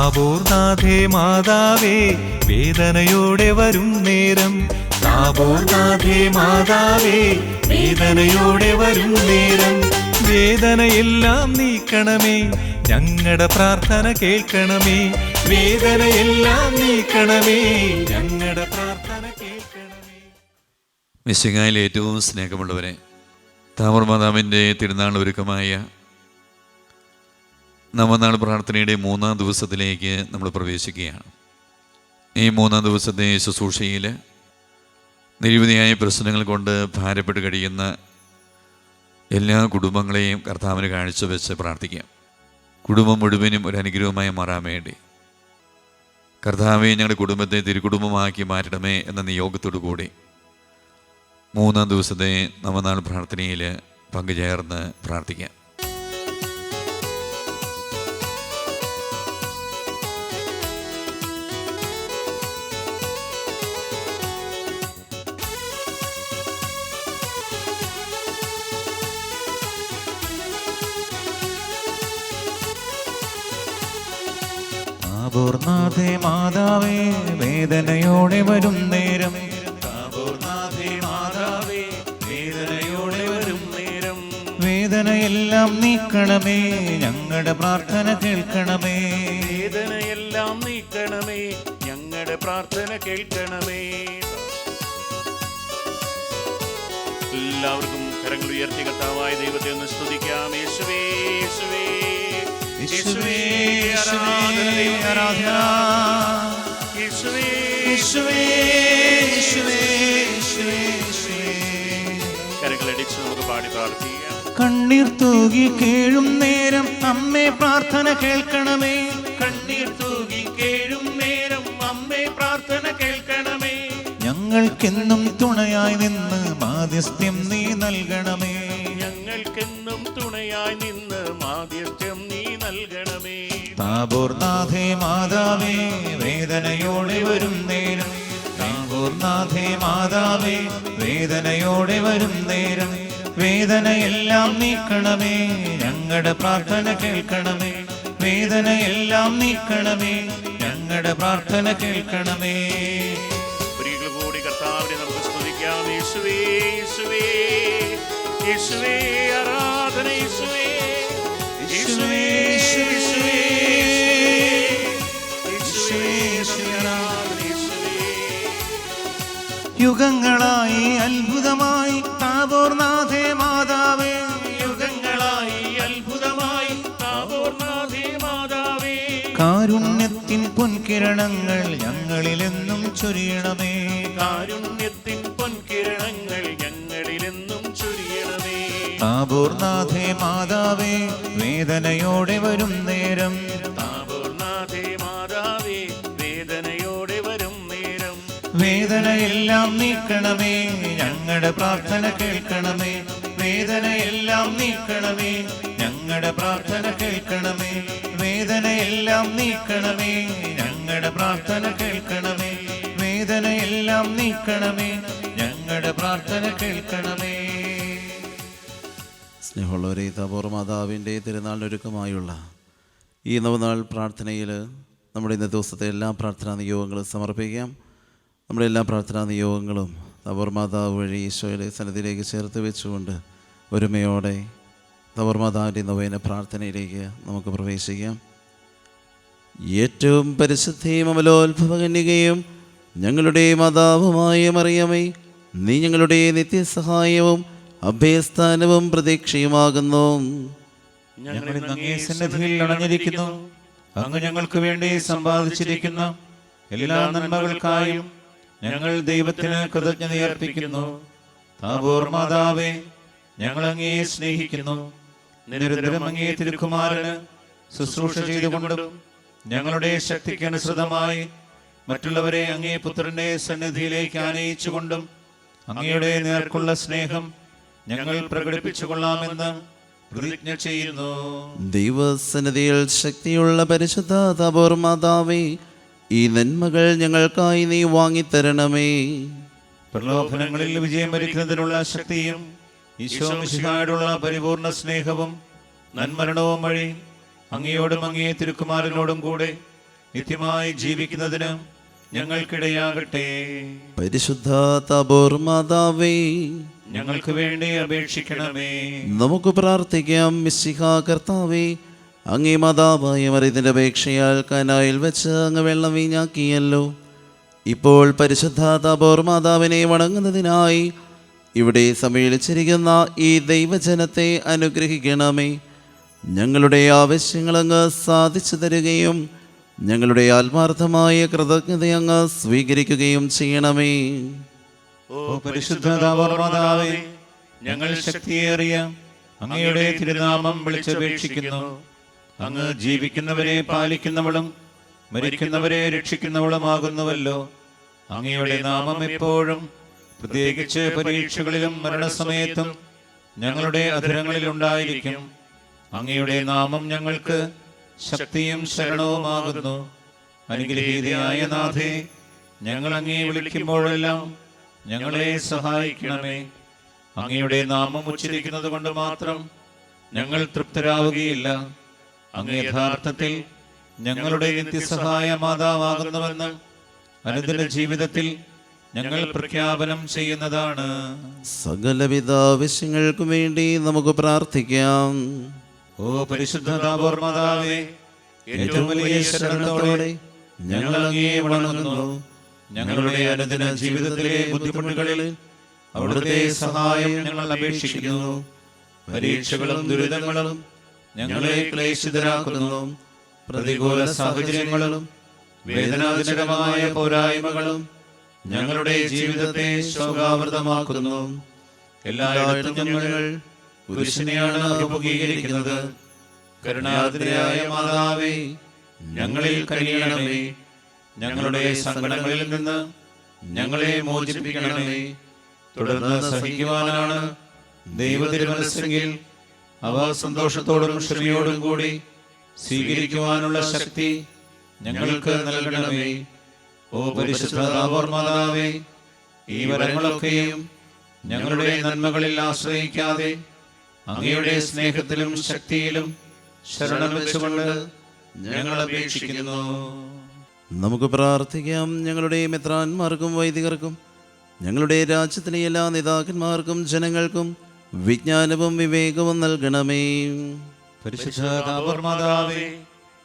താപോർനാഥേ മാതാവേ വേദനയോടെ വരും നേരം. താപോർനാഥേ മാതാവേ വേദനയോടെ വരും നേരം. വേദനയെല്ലാം നീക്കണമേ ഞങ്ങളുടെ പ്രാർത്ഥന കേൾക്കണമേ. വേദനയെല്ലാം നീക്കണമേ ഞങ്ങളുടെ പ്രാർത്ഥന കേൾക്കണമേ. മിശികായിൽ ഏറ്റവും സ്നേഹമുള്ളവരെ താമർ മാതാവിന്റെ തിരുനാൾ ഒരുക്കമായ നവനാൾ പ്രാർത്ഥനയുടെ മൂന്നാം ദിവസത്തിലേക്ക് നമ്മൾ പ്രവേശിക്കുകയാണ്. ഈ മൂന്നാം ദിവസത്തെ ശുശ്രൂഷയിൽ നിരവധിയായ പ്രശ്നങ്ങൾ കൊണ്ട് ഭാരപ്പെട്ട് കഴിയുന്ന എല്ലാ കുടുംബങ്ങളെയും കർത്താവിന് കാഴ്ചവെച്ച് പ്രാർത്ഥിക്കാം. കുടുംബം മുഴുവനും ഒരു അനുഗ്രഹമായി മാറാൻ വേണ്ടി. കർത്താവെ ഞങ്ങളുടെ കുടുംബത്തെ തിരുകുടുംബമാക്കി മാറ്റണമേ എന്ന നിയോഗത്തോടു കൂടി മൂന്നാം ദിവസത്തെ നവനാൾ പ്രാർത്ഥനയിൽ പങ്കുചേർന്ന് പ്രാർത്ഥിക്കാം. താപോർനാഥേ മാതാവേ വേദനയോടെ വരും നേരം. താപോർനാഥേ മാതാവേ വേദനയോടെ വരും നേരം. വേദനയെല്ലാം നീക്കണമേ ഞങ്ങളുടെ പ്രാർത്ഥന കേൾക്കണമേ. വേദനയെല്ലാം നീക്കണമേ ഞങ്ങളുടെ പ്രാർത്ഥന കേൾക്കണമേ. എല്ലാവർക്കും കരങ്ങൾ ഉയർത്തി കർത്താവായ ദൈവത്തെ ഒന്ന് സ്തുതിക്കാം. യേശുവേ യേശുവേ. കണ്ണീർ തൂകി കേഴും നേരം അമ്മേ പ്രാർത്ഥന കേൾക്കണമേ. കണ്ണീർ തൂകി കേഴും നേരം അമ്മേ പ്രാർത്ഥന കേൾക്കണമേ. ഞങ്ങൾക്കെന്നും തുണയായി നിന്ന് മാധ്യസ്ഥ്യം നീ നൽകണമേ. ഞങ്ങൾക്കെന്നും തുണയായി നിന്ന് മാധ്യസ്ഥ്യം നൽകണമേ താപൂർനാഥേ മാതാവേ വേദനയോടെ വരും നേരം. താപൂർനാഥേ മാതാവേ വേദനയോടെ വരും നേരം. വേദനയെല്ലാം നീക്കണമേ ഞങ്ങളുടെ പ്രാർത്ഥന കേൾക്കണമേ. വേദനയെല്ലാം നീക്കണമേ ഞങ്ങളുടെ പ്രാർത്ഥന കേൾക്കണമേ. ഒരിക്കൽ കൂടി കർത്താവിനെ നമുക്ക് സ്തുതിക്കാം. യേശുവേ യേശുവേ യേശുവേ ആരാധന യേശുവേ. യുഗങ്ങളായി അത്ഭുതമായി താപോർനാഥേ മാതാവേ. യുഗങ്ങളായി അത്ഭുതമായി താപോർനാഥേ മാതാവേ. കാരുണ്യത്തിൻ പൊൻകിരണങ്ങൾ ഞങ്ങളിലെന്നും ചൊരിയണമേ. കാരുണ്യത്തിൻ താപോർനാഥേ മാതാവേ വേദനയോടെ വരും നേരം. താപൂർനാഥേ മാതാവേ വേദനയോടെ വരും നേരം. വേദനയെല്ലാം നീക്കണമേ ഞങ്ങളുടെ പ്രാർത്ഥന കേൾക്കണമേ. വേദനയെല്ലാം നീക്കണമേ ഞങ്ങളുടെ പ്രാർത്ഥന കേൾക്കണമേ. വേദനയെല്ലാം നീക്കണമേ ഞങ്ങളുടെ പ്രാർത്ഥന കേൾക്കണമേ. വേദനയെല്ലാം നീക്കണമേ ഞങ്ങളുടെ പ്രാർത്ഥന കേൾക്കണമേ. സ്നേഹമുള്ളവരെ തപോർ മാതാവിന്റെ തിരുനാളിനൊരുക്കമായുള്ള ഈ നവനാൾ പ്രാർത്ഥനയിൽ നമ്മുടെ ഇന്നത്തെ ദിവസത്തെ എല്ലാ പ്രാർത്ഥനാ നിയോഗങ്ങളും സമർപ്പിക്കാം. നമ്മുടെ എല്ലാ പ്രാർത്ഥനാ നിയോഗങ്ങളും തപോർ മാതാവ് വഴി ഈശോയുടെ സന്നിധിയിലേക്ക് ചേർത്ത് വെച്ചുകൊണ്ട് ഒരുമയോടെ തപോർ മാതാവിന്റെ നവേന പ്രാർത്ഥനയിലേക്ക് നമുക്ക് പ്രവേശിക്കാം. ഏറ്റവും പരിശുദ്ധയും അമലോത്ഭവകന്യകയും ഞങ്ങളുടെ മാതാവുമായ മറിയമേ നീ ഞങ്ങളുടെ നിത്യസഹായവും അഭയസ്ഥാനവും പ്രതീക്ഷയുമാകുന്നു. ഞങ്ങൾ അങ്ങേ സന്നിധിയിൽ അണഞ്ഞിരിക്കുന്നു അങ്ങ് ഞങ്ങൾക്ക് വേണ്ടി സമ്പാദിച്ചിരിക്കുന്ന. എല്ലാ നന്മകൾക്കായും ഞങ്ങൾ ദൈവത്തിന് കൃതജ്ഞതയർപ്പിക്കുന്നു. താപോർ മാതാവേ ഞങ്ങൾ അങ്ങേ സ്നേഹിക്കുന്നു. നിരന്തരം അങ്ങേ തിരുക്കുമാരന് ശുശ്രൂഷ ചെയ്തുകൊണ്ടും ഞങ്ങളുടെ ശക്തിക്ക് അനുസൃതമായി മറ്റുള്ളവരെ അങ്ങേ പുത്രന്റെ സന്നിധിയിലേക്ക് ആനയിച്ചുകൊണ്ടും അങ്ങയുടെ നേർക്കുള്ള സ്നേഹം ഞങ്ങൾ പ്രകടിപ്പിച്ചുകൊള്ളാമെന്ന് പ്രതിജ്ഞ ചെയ്യുന്നു. ദൈവസന്നിധിയിൽ ശക്തിയുള്ള പരിശുദ്ധ തപോർ മാതാവേ ഈ നന്മകൾ ഞങ്ങൾക്കായി നീ വാങ്ങിത്തരണമേ. പ്രലോഭനങ്ങളിൽ വിജയം വരിക്കുന്നതിനുള്ള ശക്തിയും ഈശോ മിശിഹായോടുള്ള പരിപൂർണ സ്നേഹവും നന്മരണവും വഴി അങ്ങയോടും അങ്ങേ തിരുക്കുമാരനോടും കൂടെ നിത്യമായി ജീവിക്കുന്നതിന് ഞങ്ങൾക്കിടയാകട്ടെ. പരിശുദ്ധ തപോർമാതാവേ ഞങ്ങൾക്ക് വേണ്ടി അപേക്ഷിക്കണമേ. നമുക്ക് പ്രാർത്ഥിക്കാം. മിസ്സിഹാ കർത്താവേ അങ്ങേ മാതാവായ മറിയത്തിന്റെ അപേക്ഷയാൽ കനായിൽ വെച്ച് അങ്ങ് വെള്ളം വീഞ്ഞാക്കിയല്ലോ. ഇപ്പോൾ പരിശുദ്ധ തപോർ മാതാവിനെ വണങ്ങുന്നതിനായി ഇവിടെ സമ്മേളിച്ചിരിക്കുന്ന ഈ ദൈവജനത്തെ അനുഗ്രഹിക്കണമേ. ഞങ്ങളുടെ ആവശ്യങ്ങൾ അങ്ങ് സാധിച്ചു തരികയും ഞങ്ങളുടെ ആത്മാർത്ഥമായ കൃതജ്ഞത അങ്ങ് സ്വീകരിക്കുകയും ചെയ്യണമേ. ഓ പരിശുദ്ധ മാതാവേ ഞങ്ങൾ ശക്തിയേറിയ അങ്ങയുടെ തിരുനാമം വിളിച്ചപേക്ഷിക്കുന്നു. അങ്ങ് ജീവിക്കുന്നവരെ പാലിക്കുന്നവളും മരിക്കുന്നവരെ രക്ഷിക്കുന്നവളുമാകുന്നുവല്ലോ. അങ്ങയുടെ നാമം എപ്പോഴും പ്രത്യേകിച്ച് പരീക്ഷകളിലും മരണസമയത്തും ഞങ്ങളുടെ അധരങ്ങളിൽ ഉണ്ടായിരിക്കും അങ്ങയുടെ നാമം ഞങ്ങൾക്ക് ശക്തിയും ശരണവുമാകുന്നു. അനുഗ്രഹീതയായ നാഥേ ഞങ്ങൾ അങ്ങേ വിളിക്കുമ്പോഴെല്ലാം ഞങ്ങളെ സഹായിക്കണമേ. അങ്ങയുടെ നാമം ഉച്ചരിക്കുന്നത് കൊണ്ട് മാത്രം ഞങ്ങൾ തൃപ്തരാവുകയില്ല. അങ്ങ് യഥാർത്ഥത്തിൽ ഞങ്ങളുടെ നിത്യസഹായ മാതാവാകുന്നുവെന്ന് അനുദിന ജീവിതത്തിൽ ഞങ്ങൾ പ്രഖ്യാപനം ചെയ്യുന്നതാണ്. സകലവിധ ആവശ്യങ്ങൾക്കും വേണ്ടി നമുക്ക് പ്രാർത്ഥിക്കാം. ഓ പരിശുദ്ധ ഏറ്റവും വലിയ ശരണത്തോടെ ഞങ്ങൾ അങ്ങേ വണങ്ങുന്നു. ഞങ്ങളുടെ അനുദിന ജീവിതത്തിലെ ബുദ്ധിമുട്ടുകളിൽ അവിടുത്തെ സഹായം ഞങ്ങൾ അപേക്ഷിക്കുന്നു. പരീക്ഷകളും ദുരിതങ്ങളും ഞങ്ങളെ ക്ലേശിതരാക്കുന്നു. പ്രതികൂല സാഹചര്യങ്ങളും വേദനാജനകമായ പോരായ്മകളും ഞങ്ങളുടെ ജീവിതത്തെ ശോകാവൃതമാക്കുന്നു. എല്ലായിടത്തും ഞങ്ങൾ പുരുഷനെയാണ് അഭിമുഖീകരിക്കുന്നത്. കരുണാതിരയായ മാതാവേ ഞങ്ങളിൽ കഴിയണമേ ഞങ്ങളുടെ സങ്കടങ്ങളിൽ നിന്ന് ഞങ്ങളെ മോചിപ്പിക്കണമേ. തുടർന്ന് സഹിക്കുവാനാണ് ദൈവതിരുമനസ്സെങ്കിൽ അവ സന്തോഷത്തോടും ക്ഷമയോടും കൂടി സ്വീകരിക്കുവാനുള്ള ശക്തി ഞങ്ങൾക്ക് നൽകണമേ. ഓ പരിശുദ്ധ ഈ വരങ്ങളൊക്കെയും ഞങ്ങളുടെ നന്മകളിൽ ആശ്രയിക്കാതെ അങ്ങയുടെ സ്നേഹത്തിലും ശക്തിയിലും ശരണം വെച്ചുകൊണ്ട് ഞങ്ങൾ അപേക്ഷിക്കുന്നു. നമുക്ക് പ്രാർത്ഥിക്കാം. ഞങ്ങളുടെ മിത്രാന്മാർക്കും വൈദികർക്കും ഞങ്ങളുടെ രാജ്യത്തിലെ എല്ലാ നേതാക്കന്മാർക്കും ജനങ്ങൾക്കും വിജ്ഞാനവും വിവേകവും നൽകണമേ.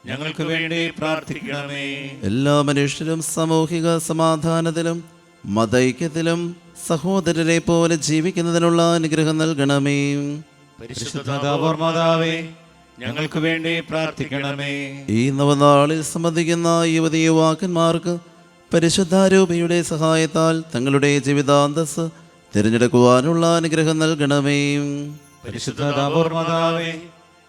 ഞങ്ങൾക്ക് വേണ്ടി പ്രാർത്ഥിക്കണമേ. എല്ലാ മനുഷ്യരും സാമൂഹിക സമാധാനത്തിലും മതൈക്യത്തിലും സഹോദരരെ പോലെ ജീവിക്കുന്നതിനുള്ള അനുഗ്രഹം നൽകണമേ. ഞങ്ങൾക്ക് വേണ്ടി പ്രാർത്ഥിക്കണമേ. ഈ നവനാളിൽ സംബന്ധിക്കുന്ന യുവതി യുവാക്കന്മാർക്ക് പരിശുദ്ധാരൂപിയുടെ സഹായത്താൽ തങ്ങളുടെ ജീവിതാന്തസ് തിരഞ്ഞെടുക്കുവാനുള്ള അനുഗ്രഹം നൽകണമേ. പരിശുദ്ധ താപോർ മാതാവേ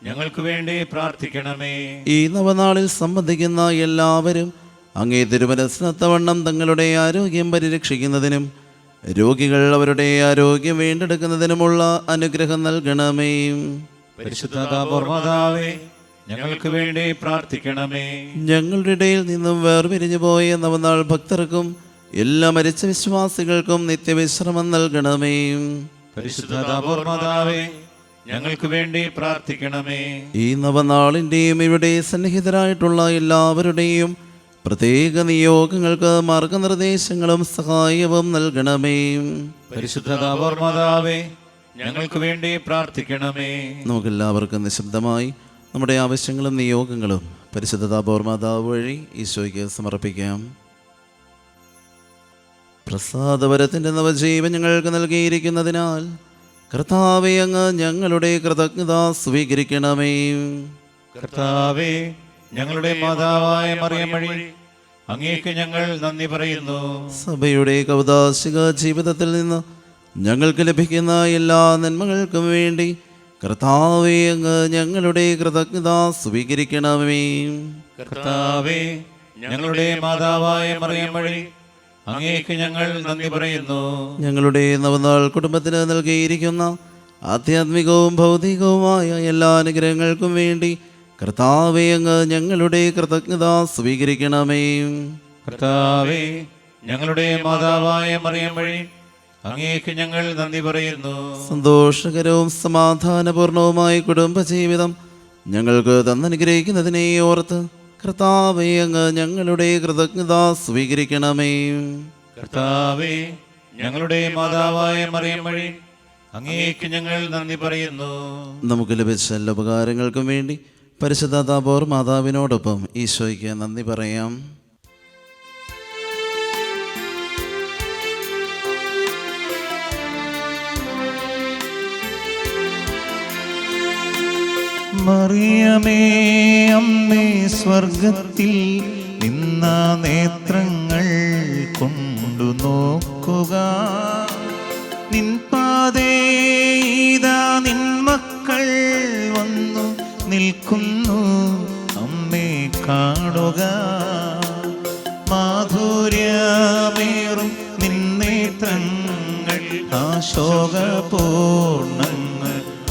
ഞങ്ങൾക്ക് വേണ്ടി പ്രാർത്ഥിക്കണമേ. ഈ നവനാളിൽ സംബന്ധിക്കുന്ന എല്ലാവരും അങ്ങേ തിരുമനസ്നത്തവണ്ണം തങ്ങളുടെ ആരോഗ്യം പരിരക്ഷിക്കുന്നതിനും രോഗികൾ അവരുടെ ആരോഗ്യം വീണ്ടെടുക്കുന്നതിനുമുള്ള അനുഗ്രഹം നൽകണമേ. പരിശുദ്ധ ഞങ്ങൾക്ക് വേണ്ടി പ്രാർത്ഥിക്കണമേ. ഞങ്ങളുടെ ഇടയിൽ നിന്നും വേർപിരിഞ്ഞു പോയ നവനാൾ ഭക്തർക്കും എല്ലാ മരിച്ച വിശ്വാസികൾക്കും നിത്യവിശ്രമം നൽകണമേ. പരിശുദ്ധ ഞങ്ങൾക്ക് വേണ്ടി പ്രാർത്ഥിക്കണമേ. ഈ നവനാളിന്റെയും ഇവിടെ സന്നിഹിതരായിട്ടുള്ള എല്ലാവരുടെയും പ്രത്യേക നിയോഗങ്ങൾക്ക് മാർഗനിർദ്ദേശങ്ങളും സഹായവും നൽകണമേ. പരിശുദ്ധ മാതാവേ ഞങ്ങൾക്ക് വേണ്ടി പ്രാർത്ഥിക്കണമേ. നമുക്കെല്ലാവർക്കും നിശബ്ദമായി നമ്മുടെ ആവശ്യങ്ങളും നിയോഗങ്ങളും പരിശുദ്ധ താപോർമാതാവ് വഴി ഈശോയ്ക്ക് സമർപ്പിക്കാം. പ്രസാദപരത്തിന്റെ നവജീവൻ ഞങ്ങൾക്ക് നൽകിയിരിക്കുന്നതിനാൽ കർത്താവെ അങ്ങ് ഞങ്ങളുടെ കൃതജ്ഞത സ്വീകരിക്കണമേ. കർത്താവേ ഞങ്ങളുടെ മാതാവായ മറിയം വഴി അങ്ങേക്ക് ഞങ്ങൾ നന്ദി പറയുന്നു. സഭയുടെ കൗതാശിക ജീവിതത്തിൽ നിന്ന് ഞങ്ങൾക്ക് ലഭിക്കുന്ന എല്ലാ നന്മകൾക്കും വേണ്ടി കർത്താവേ അങ്ങ് ഞങ്ങളുടെ കൃതജ്ഞത സ്വീകരിക്കണമേ. കർത്താവേ ഞങ്ങളുടെ മാതാവായ മറിയം വഴി അങ്ങേക്ക് ഞങ്ങൾ നന്ദി പറയുന്നു. ഞങ്ങളുടെ നവനാൾ കുടുംബത്തിന് നൽകിയിരിക്കുന്ന ആധ്യാത്മികവും ഭൗതികവുമായ എല്ലാ അനുഗ്രഹങ്ങൾക്കും വേണ്ടി കർത്താവെ അങ്ങ് ഞങ്ങളുടെ കൃതജ്ഞത സ്വീകരിക്കണമേ. കർത്താവേ ഞങ്ങളുടെ മാതാവായ മറിയം വഴി അങ്ങേക്ക് ഞങ്ങൾ നന്ദി പറയുന്നു. സന്തോഷകരവും സമാധാനപൂർണവുമായ കുടുംബജീവിതം ഞങ്ങൾക്ക് തന്നനുഗ്രഹിക്കുന്നതിനെ ഓർത്ത് കർത്താവേ അങ്ങ് ഞങ്ങളുടെ കൃതജ്ഞത സ്വീകരിക്കണമേ. കർത്താവേ ഞങ്ങളുടെ മാതാവായ മറിയം വഴി അങ്ങേക്ക് ഞങ്ങൾ നന്ദി പറയുന്നു. നമുക്ക് ലഭിച്ച എല്ലാ ഉപകാരങ്ങൾക്കും വേണ്ടി പരിശുദ്ധ താപോർ മാതാവിനോടൊപ്പം ഈശോയ്ക്ക് നന്ദി പറയാം. മറിയമേ അമ്മേ സ്വർഗത്തിൽ നിന്ന നേത്രങ്ങൾ കൊണ്ടു നോക്കുക. നിൻ പാതേ ഇതാ നിൻ നിൽക്കുന്നു. അമ്മേ കാണുക. മാധുര്യമേറും നിന്നേത്രങ്ങൾ ആശോകപൂർണങ്ങൾ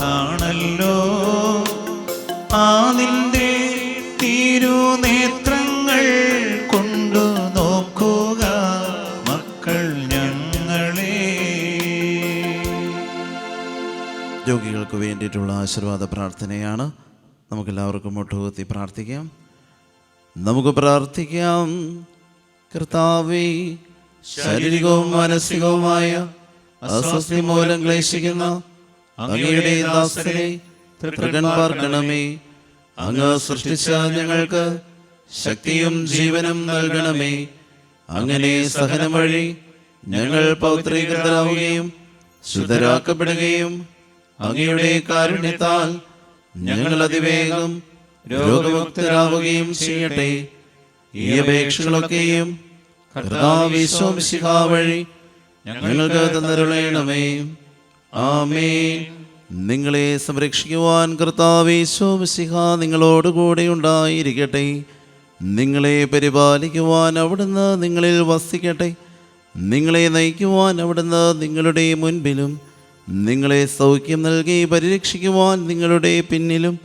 ആണല്ലോ. ആ നിന്റെ തിരുനേത്രങ്ങൾ കൊണ്ടു നോക്കുക മക്കൾ ഞങ്ങളെ. രോഗികൾക്ക് വേണ്ടിയിട്ടുള്ള ആശീർവാദ പ്രാർത്ഥനയാണ് നമുക്കെല്ലാവർക്കും മുട്ടുകുത്തി പ്രാർത്ഥിക്കാം. നമുക്ക് പ്രാർത്ഥിക്കാം. കർത്താവേ ശാരീരികവും മാനസികവുമായ അസ്വസ്ഥി മൂലം ക്ലേശിക്കുന്ന അങ്ങയുടെ ദാസനെ അങ്ങ് സൃഷ്ടിച്ച ഞങ്ങൾക്ക് ശക്തിയും ജീവനും നൽകണമേ. അങ്ങനെ സഹനം വഴി ഞങ്ങൾ പൗത്രീകൃതരാവുകയും ശുദ്ധരാക്കപ്പെടുകയും അങ്ങയുടെ കാരുണ്യത്താൽ ഞങ്ങൾ അതിവേഗം രോഗമുക്തരാവുകയും ചെയ്യട്ടെ. ഈ അപേക്ഷകളൊക്കെയും വഴി ഞങ്ങൾക്ക് തന്നരുളയണമേ ആമേൻ. നിങ്ങളെ സംരക്ഷിക്കുവാൻ കർത്താവിശ്വംശിഖ നിങ്ങളോടുകൂടെ ഉണ്ടായിരിക്കട്ടെ. നിങ്ങളെ പരിപാലിക്കുവാൻ അവിടുന്ന് നിങ്ങളിൽ വസിക്കട്ടെ. നിങ്ങളെ നയിക്കുവാൻ അവിടുന്ന് നിങ്ങളുടെ മുൻപിലും നിങ്ങളെ സൗഖ്യം നൽകി പരിരക്ഷിക്കുവാൻ നിങ്ങളുടെ പിന്നിലും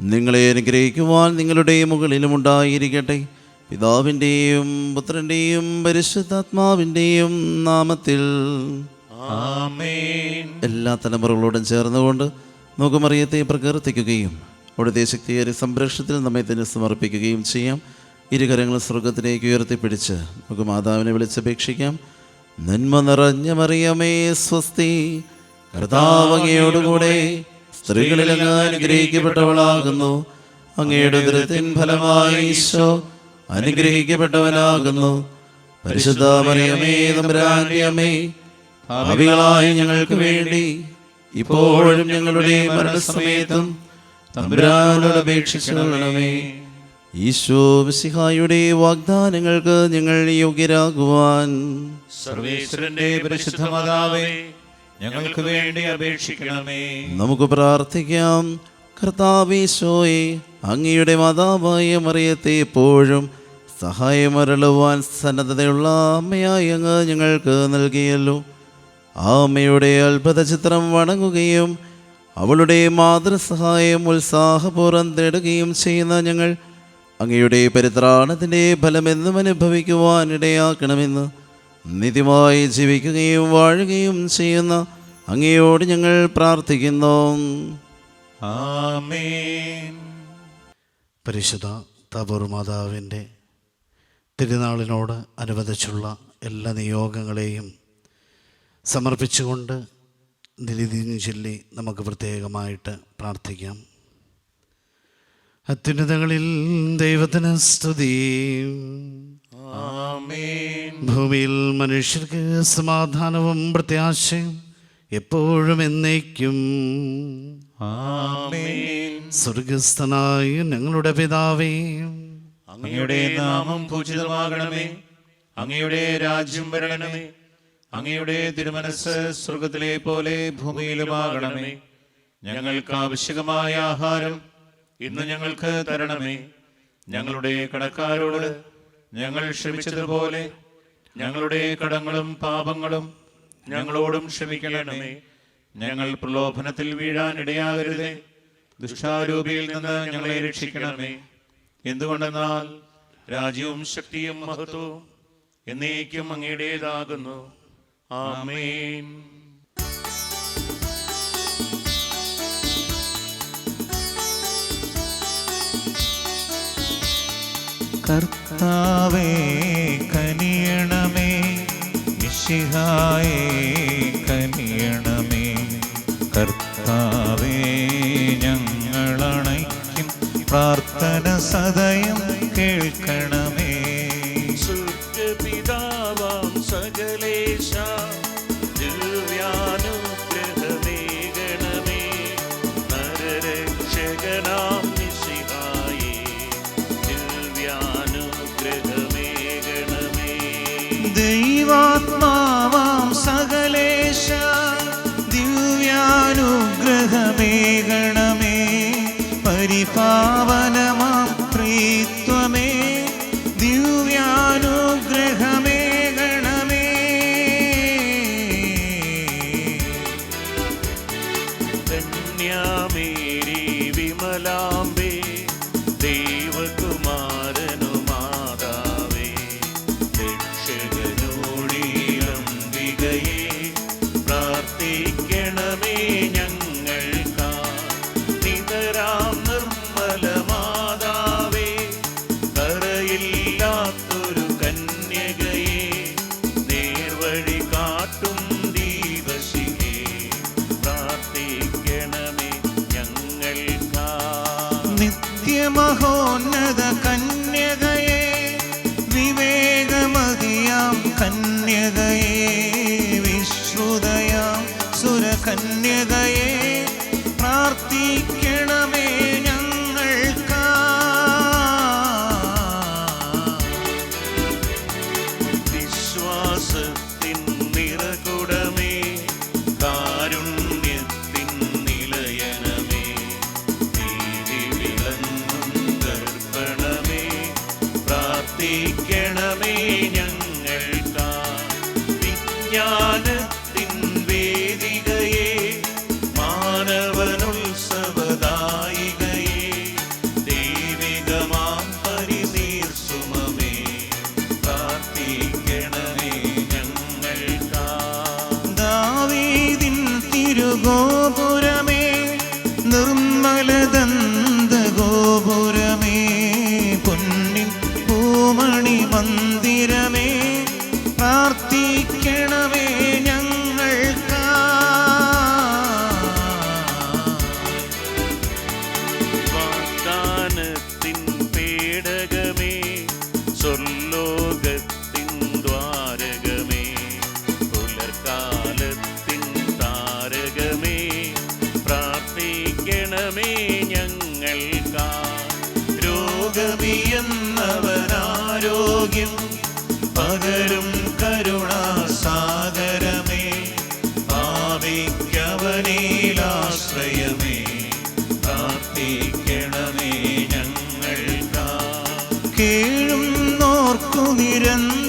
നിങ്ങളെ അനുഗ്രഹിക്കുവാൻ നിങ്ങളുടെ മുകളിലും ഉണ്ടായിരിക്കട്ടെ. പിതാവിന്റെയും പുത്രന്റെയും പരിശുദ്ധാത്മാവിന്റെയും നാമത്തിൽ. എല്ലാ തലമുറകളോടും ചേർന്നുകൊണ്ട് നമുക്ക് മറിയത്തെ പ്രകീർത്തിക്കുകയും അവിടുത്തെ ശക്തിയേറെ സംരക്ഷണത്തിൽ നമ്മെ തന്നെ സമർപ്പിക്കുകയും ചെയ്യാം. ഇരുകരങ്ങൾ സ്വർഗത്തിലേക്ക് ഉയർത്തിപ്പിടിച്ച് നമുക്ക് മാതാവിനെ വിളിച്ചപേക്ഷിക്കാം. നന്മ നിറഞ്ഞ മറിയമേ സ്വസ്തി. കർത്താവ് അങ്ങയോടുകൂടെ സ്ത്രീകളിൽ അങ്ങ് അനുഗ്രഹിക്കപ്പെട്ടവളാകുന്നു. അങ്ങയുടെ ദുരത്തിൻ ഫലമായി ഈശോ അനുഗ്രഹിക്കപ്പെട്ടവനാകുന്നു. പരിശുദ്ധ മറിയമേ അമ്മേ ഞങ്ങൾക്ക് വേണ്ടി ഇപ്പോഴും ഞങ്ങളുടെ മരണസമയത്തും തമ്പുരാനോട് അപേക്ഷിച്ചുകൊള്ളണമേ ഈശോ വിസിഹായുടെ വാഗ്ദാനങ്ങൾക്ക് ഞങ്ങൾ യോഗ്യരാകുവാൻ. സർവേശ്വരന്റെ പരിശുദ്ധ മാതാവേ ഞങ്ങൾക്ക് വേണ്ടി അപേക്ഷിക്കണമേ. നമുക്ക് പ്രാർത്ഥിക്കാം. കർത്താവീശോയെ അങ്ങയുടെ മാതാവായ മറിയത്തെ എപ്പോഴും സഹായമരളുവാൻ സന്നദ്ധതയുള്ള അമ്മയായി അങ്ങ് ഞങ്ങൾക്ക് നൽകിയല്ലോ. ആ അമ്മയുടെ അത്ഭുത ചിത്രം വണങ്ങുകയും അവളുടെ മാതൃസഹായം ഉത്സാഹപൂർവം തേടുകയും ചെയ്യുന്ന ഞങ്ങൾ അങ്ങയുടെ പരിത്രാണത്തിന്റെ ഫലമെന്നും അനുഭവിക്കുവാൻ ഇടയാക്കണമെന്ന് നിത്യമായി ജീവിക്കുകയും വാഴുകയും ചെയ്യുന്ന അങ്ങയോട് ഞങ്ങൾ പ്രാർത്ഥിക്കുന്നു. ആമേൻ. പരിശുദ്ധ തപൂർ മാതാവിന്റെ തിരുനാളിനോട് അനുബന്ധിച്ചുള്ള എല്ലാ നിയോഗങ്ങളെയും സമർപ്പിച്ചുകൊണ്ട് നിലിതിന് ചൊല്ലി നമുക്ക് പ്രത്യേകമായിട്ട് പ്രാർത്ഥിക്കാം. അത്യുന്നതകളിൽ ദൈവത്തിന് സ്തുതി. ഭൂമിയിൽ മനുഷ്യർക്ക് സമാധാനവും പ്രത്യാശയും എപ്പോഴും എന്നേക്കും. സ്വർഗസ്ഥനായ ഞങ്ങളുടെ പിതാവേ. അങ്ങയുടെ നാമം പൂജിതമാകണമേ. അങ്ങയുടെ രാജ്യം വരണമേ. അങ്ങയുടെ തിരുമനസ് സ്വർഗത്തിലെ പോലെ ഭൂമിയിലുമാകണമേ. ഞങ്ങൾക്ക് ആവശ്യകമായ ആഹാരം ഇന്ന് ഞങ്ങൾക്ക് തരണമേ. ഞങ്ങളുടെ കടക്കാരോട് ഞങ്ങൾ ക്ഷമിച്ചതുപോലെ ഞങ്ങളുടെ കടങ്ങളും പാപങ്ങളും ഞങ്ങളോടും ക്ഷമിക്കണമേ. ഞങ്ങൾ പ്രലോഭനത്തിൽ വീഴാൻ ഇടയാകരുത്. ദുഷ്ടാരൂപിയിൽ നിന്ന് ഞങ്ങളെ രക്ഷിക്കണമേ. എന്തുകൊണ്ടെന്നാൽ രാജ്യവും ശക്തിയും മഹത്വവും എന്നേക്കും അങ്ങയുടേതാകുന്നു. ആമേൻ. കർത്ത കർത്താവേ കനിയണമേ. നിശിഹായ കനിയണമേ. കർത്താവേ ഞങ്ങളണയ്ക്കും പ്രാർത്ഥന സദയം me. കീഴും നോർക്കു നിരന്തരം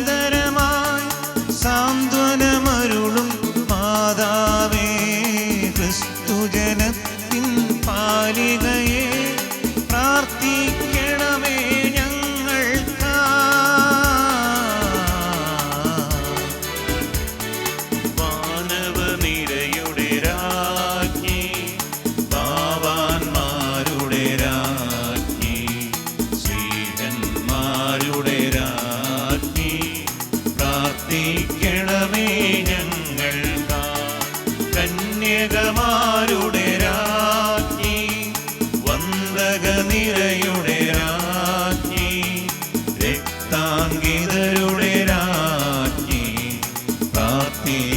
की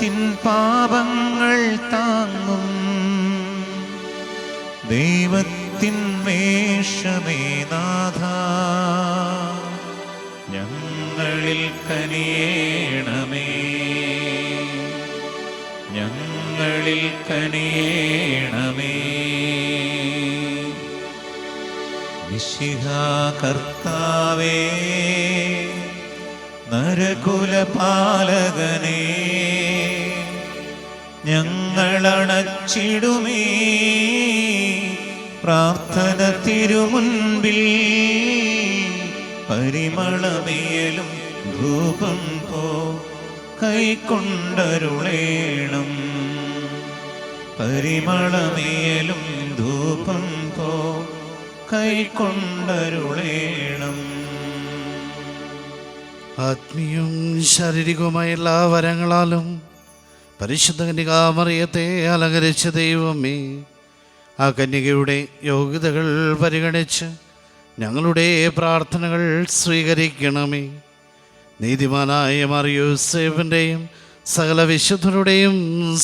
ലോകത്തിൻ പാപങ്ങൾ താങ്ങും. ദൈവത്തിൻ മേഷമേ നാഥ. ഞങ്ങളിൽ കനിയേണമേ. ഞങ്ങളിൽ കനിയേണമേ. കർത്താവേ നരകുലപാലകനേ. ഞങ്ങളണച്ചിടുമേ. പ്രാർത്ഥന തിരുമുൻപിൽ പരിമളമേലും ധൂപം പോ. കൈക്കൊണ്ടരുളേണം. പരിമളമേലും ധൂപം പോ. കൈക്കൊണ്ടരുളേണം. ആത്മീയവും ശാരീരികവുമായ എല്ലാ വരങ്ങളാലും പരിശുദ്ധ കന്യകാമറിയത്തെ അലങ്കരിച്ച ദൈവമേ ആ കന്യകയുടെ യോഗ്യതകൾ പരിഗണിച്ച് ഞങ്ങളുടെ പ്രാർത്ഥനകൾ സ്വീകരിക്കണമേ. നീതിമാനായ മറിയൂസേഫിന്റെയും സകല വിശുദ്ധരുടെയും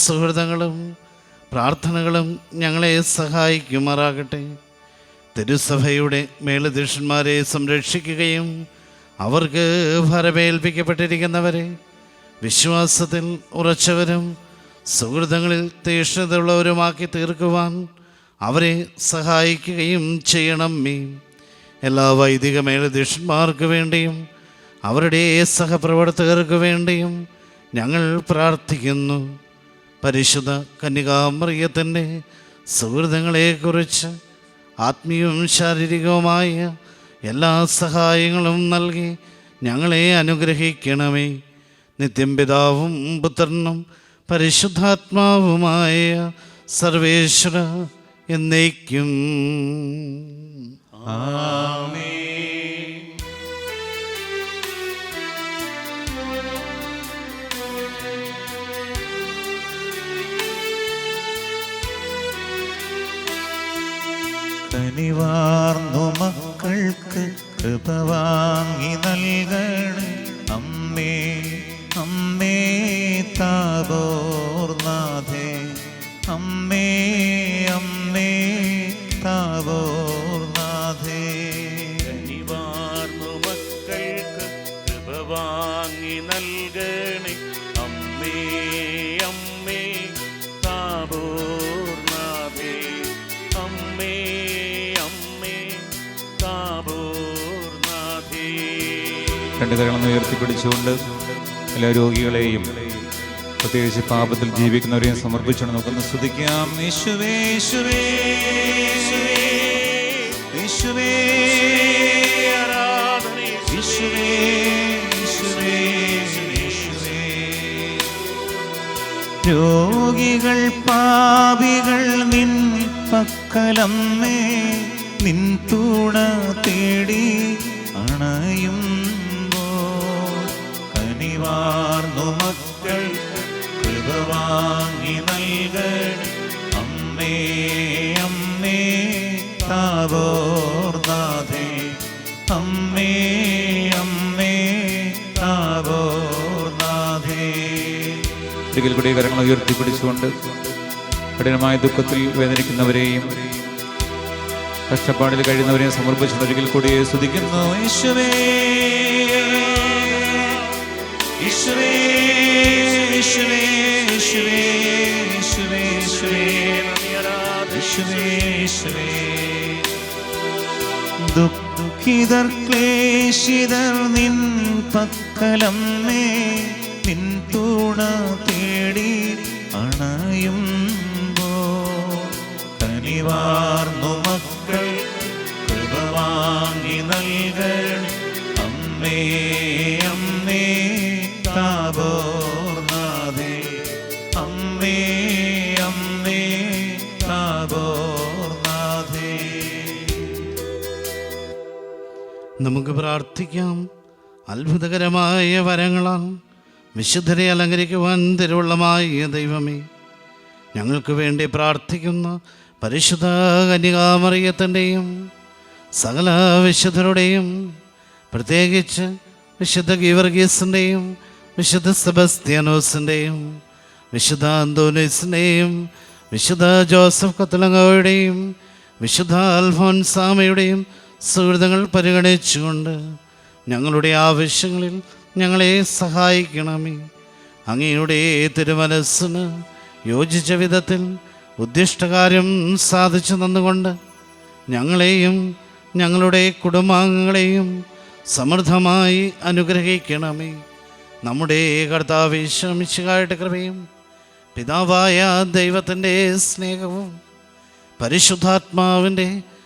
സുഹൃതങ്ങളും പ്രാർത്ഥനകളും ഞങ്ങളെ സഹായിക്കുമാറാകട്ടെ. തിരുസഭയുടെ മേലധ്യക്ഷന്മാരെ സംരക്ഷിക്കുകയും അവർക്ക് ഭരമേൽപ്പിക്കപ്പെട്ടിരിക്കുന്നവരെ വിശ്വാസത്തിൽ ഉറച്ചവരും സുഹൃതങ്ങളിൽ തീക്ഷ്ണതയുള്ളവരുമാക്കി തീർക്കുവാൻ അവരെ സഹായിക്കുകയും ചെയ്യണം മീ എല്ലാ വൈദിക മേലധ്യക്ഷന്മാർക്ക് വേണ്ടിയും അവരുടെ സഹപ്രവർത്തകർക്ക് വേണ്ടിയും ഞങ്ങൾ പ്രാർത്ഥിക്കുന്നു. പരിശുദ്ധ കന്യകാമറിയത്തിന്റെ സുഹൃതങ്ങളെക്കുറിച്ച് ആത്മീയവും ശാരീരികവുമായ എല്ലാ സഹായങ്ങളും നൽകി ഞങ്ങളെ അനുഗ്രഹിക്കണമേ. നിത്യം പിതാവും പുത്രനും പരിശുദ്ധാത്മാവുമായ സർവേശ്വര എന്നേക്കും. കനിവാർന്നു മക്കൾക്ക് കൃപ വാങ്ങി നൽകണേ. അമ്മേ താപോർനാഥേ അമ്മേ അമ്മേ താപോർനാഥേ കനിവാർന്നു മക്കൾക്ക് കൃപ വാങ്ങി നൽകണേ. അമ്മേ അമ്മേ താപോർനാഥേ അമ്മേ അമ്മേ താപോർനാഥേ രണ്ട് കരണം ഉയർത്തിപ്പിടിച്ചുകൊണ്ട് എല്ലാ രോഗികളെയും പ്രത്യേകിച്ച് പാപത്തിൽ ജീവിക്കുന്നവരെയും സമർപ്പിച്ചുകൊണ്ട് നമുക്കൊന്ന് സ്തുതിക്കാം. രോഗികൾ പാപികൾ നിൻ പക്കലമ്മേ നിൻ തൂണ തേടി അമ്മേ അമ്മേ താപോർനാഥേ ഒരിക്കൽ കൂടി വിവരങ്ങൾ ഉയർത്തിപ്പിടിച്ചുകൊണ്ട് കഠിനമായ ദുഃഖത്തിൽ വേദനിക്കുന്നവരെയും കഷ്ടപ്പാടിൽ കഴിയുന്നവരെയും സമർപ്പിച്ചുകൊണ്ട് ഒരിക്കൽ കൂടി സ്തുതിക്കുന്നു. യേശുവേ യേശുവേ യേശുവേ യേശുവേ യേശുവേ യേശുവേ യേശുവേ യേശുവേ ദുഃഖിതർ ക്ലേശിതർ നിൻ പക്കലമ്മേ നിൻ തൂണ തേടി അണയുമ്പോ കനിവാർന്നു മക്കൾ കൃപ വാങ്ങി നൽകണേ അമ്മേ അമ്മേ താപോർനാഥേ അമ്മേ അമ്മേ താപോർനാഥേ നമുക്ക് പ്രാർത്ഥിക്കാം. അത്ഭുതകരമായ വരങ്ങളാൽ വിശുദ്ധരെ അലങ്കരിക്കുവാൻ തിരുവുള്ളമായ ദൈവമേ ഞങ്ങൾക്ക് വേണ്ടി പ്രാർത്ഥിക്കുന്ന പരിശുദ്ധ കന്യകാമറിയത്തിന്റെയും സകല വിശുദ്ധരുടെയും പ്രത്യേകിച്ച് വിശുദ്ധ ഗീവർഗീസിന്റെയും വിശുദ്ധ സെബസ്ത്യാനോസിന്റെയും വിശുദ്ധ അന്തോനീസിന്റെയും വിശുദ്ധ ജോസഫ് കത്തലങ്ങയുടെയും വിശുദ്ധ അൽഫോൻസാമയുടെയും സുഹൃത്തുക്കൾ പരിഗണിച്ചുകൊണ്ട് ഞങ്ങളുടെ ആവശ്യങ്ങളിൽ ഞങ്ങളെ സഹായിക്കണമേ. അങ്ങയുടെ തിരുമനസ്സിന് യോജിച്ച വിധത്തിൽ ഉദ്ദിഷ്ടകാര്യം സാധിച്ചു നിന്നുകൊണ്ട് ഞങ്ങളെയും ഞങ്ങളുടെ കുടുംബാംഗങ്ങളെയും സമൃദ്ധമായി അനുഗ്രഹിക്കണമേ. നമ്മുടെ കർത്താവ് ശ്രമിച്ചുകായിട്ട് കൃപയും പിതാവായ ദൈവത്തിന്റെ സ്നേഹവും പരിശുദ്ധാത്മാവിന്റെ